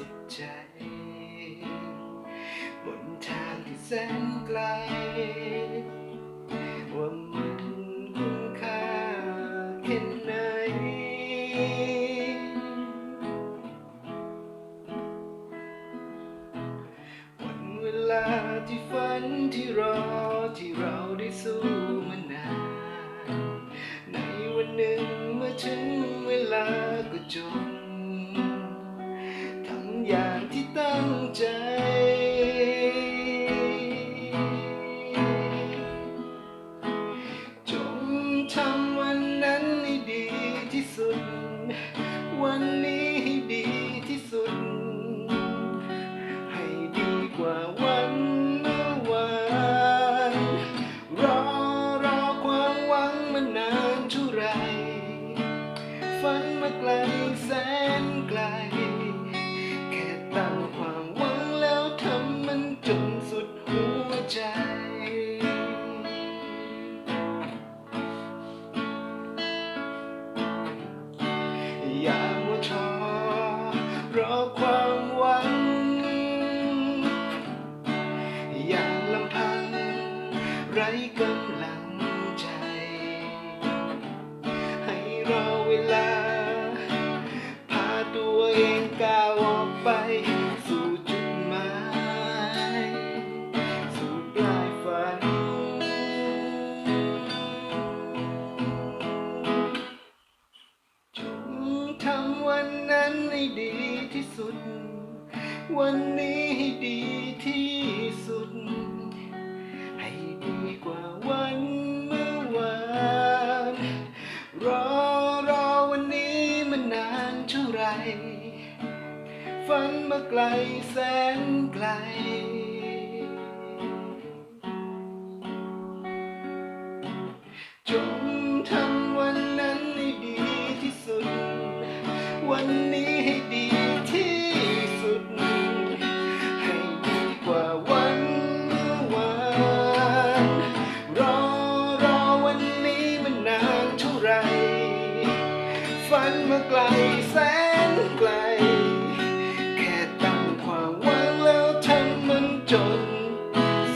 สุดใจ บนทางที่แสนไกลว่ามันคุณค่าแค่ไหน วันเวลาที่ฝันที่รอที่รา วันนี้ให้ดีที่สุด ให้ดีกว่าวันเมื่อวาน รอรอความหวังมานานเท่าไร ฝันมาไกลแสนไกล แค่ตั้งความหวังแล้วทำมันจนสุดหัวใจ รอความหวัง อย่างลำพัง ไร้กำลังใจ ให้รอเวลา พาตัวเองก้าวออกไป สู่จุดหมาย สู่ปลายฝัน จงทำวันนั้นให้ดี สุด วันนี้ให้ดีที่สุด ให้ดีกว่าวันเมื่อวานรอรอวันนี้มันนานเท่าไรฝันมาไกลแสนไกลจง ฝันมาไกลแสนไกล แค่ตั้งความหวังแล้วทำมันจน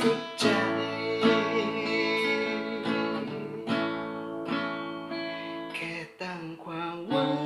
สุดใจ แค่ตั้งความหวัง